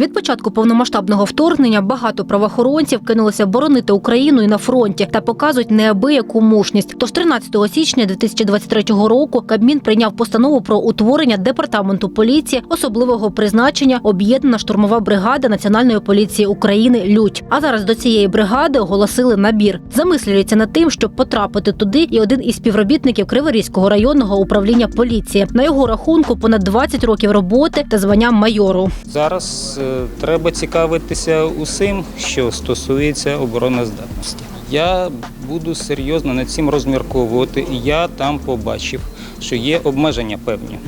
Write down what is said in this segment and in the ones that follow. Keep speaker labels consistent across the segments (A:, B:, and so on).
A: Від початку повномасштабного вторгнення багато правоохоронців кинулися боронити Україну і на фронті та показують неабияку мужність. Тож 13 січня 2023 року Кабмін прийняв постанову про утворення департаменту поліції особливого призначення об'єднана штурмова бригада Національної поліції України Людь. А зараз до цієї бригади оголосили набір. Замислюється над тим, щоб потрапити туди, і один із співробітників Криворізького районного управління поліції. На його рахунку понад 20 років роботи та звання майору.
B: Зараз е, треба цікавитися усім, що стосується обороноздатності. Я буду серйозно над цим розмірковувати, і я там побачив, що є обмеження певні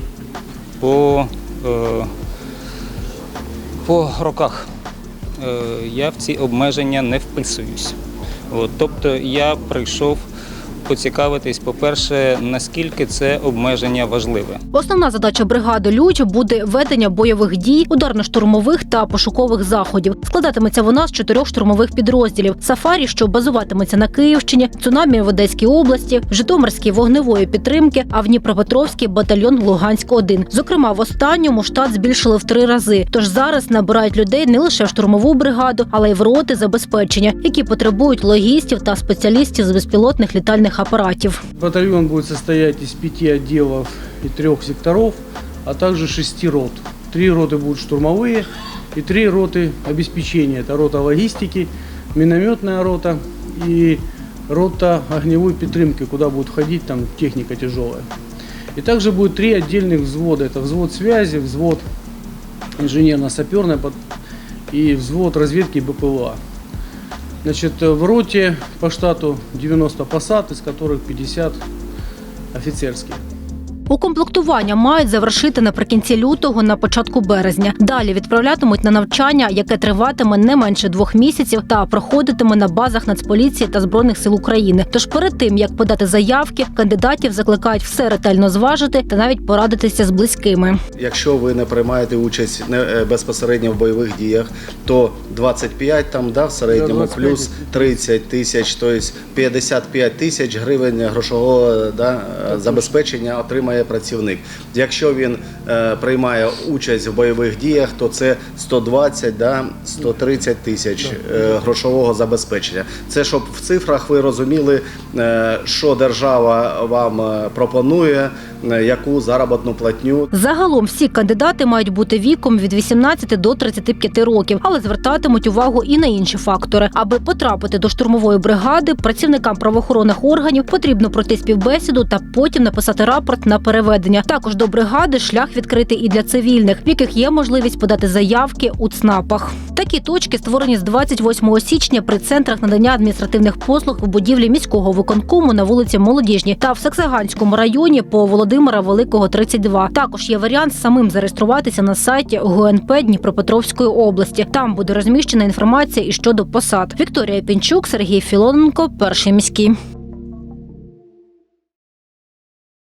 B: по, е, по роках. Е, я в ці обмеження не вписуюсь. От, тобто я прийшов поцікавитись, по-перше, наскільки це обмеження важливе.
A: Основна задача бригади Людь буде ведення бойових дій, ударно-штурмових та пошукових заходів. Складатиметься вона з чотирьох штурмових підрозділів: Сафарі, що базуватиметься на Київщині, цунамі в Одеській області, Житомирській вогневої підтримки, а в Дніпропетровській батальйон Луганськ 1 Зокрема, в останньому штат збільшили в три рази. Тож зараз набирають людей не лише в штурмову бригаду, але й в роти забезпечення, які потребують логістів та спеціалістів з безпілотних літальних літальних апаратів.
C: Батальйон буде состояти з п'яти отделов и трех секторов, а также шести рот. Три роты будут штурмовые и три роты обеспечения это рота логистики минометная рота и рота огневой підтримки, куда буде ходить там техника тяжелая И также будет три отдельных взвода. Это взвод связи, взвод инженерно-саперной и взвод разведки БПЛА. Значит, э, в роте по штату 90 посад, из которых 50 офицерские.
A: Укомплектування мають завершити наприкінці лютого на початку березня. Далі відправлятимуть на навчання, яке триватиме не менше двох місяців та проходитиме на базах Нацполіції та збройних сил України. Тож перед тим як подати заявки, кандидатів закликають все ретельно зважити та навіть порадитися з близькими.
D: Якщо ви не приймаєте участь не, е, безпосередньо в бойових діях, то 25 там да, в середньому, плюс 30 тисяч, тобто 55 тисяч гривень грошового е, да, е, забезпечення отримає працівник. Якщо він е, приймає участь в бойових діях, то це 120, да, 130 тисяч е, грошового забезпечення. Це щоб в цифрах ви розуміли, е, що держава вам е, пропонує, е, яку заробітну платню.
A: Загалом всі кандидати мають бути віком від 18 до 35 років, але звертатимуть увагу і на інші фактори. Аби потрапити до штурмової бригади, працівникам правоохоронних органів потрібно пройти співбесіду та потім написати рапорт на переведення. Також до бригади шлях відкритий і для цивільних, в яких є можливість подати заявки у ЦНАПах. Такі точки створені з 28 січня при центрах надання адміністративних послуг в будівлі міського виконкому на вулиці Молодіжній та в Саксаганському районі по Володимира Великого 32. Також є варіант самим зареєструватися на сайті ГУНП Дніпропетровської області. Там буде розміщена інформація і щодо посад. Вікторія Пінчук, Сергій Філоненко, перший міський.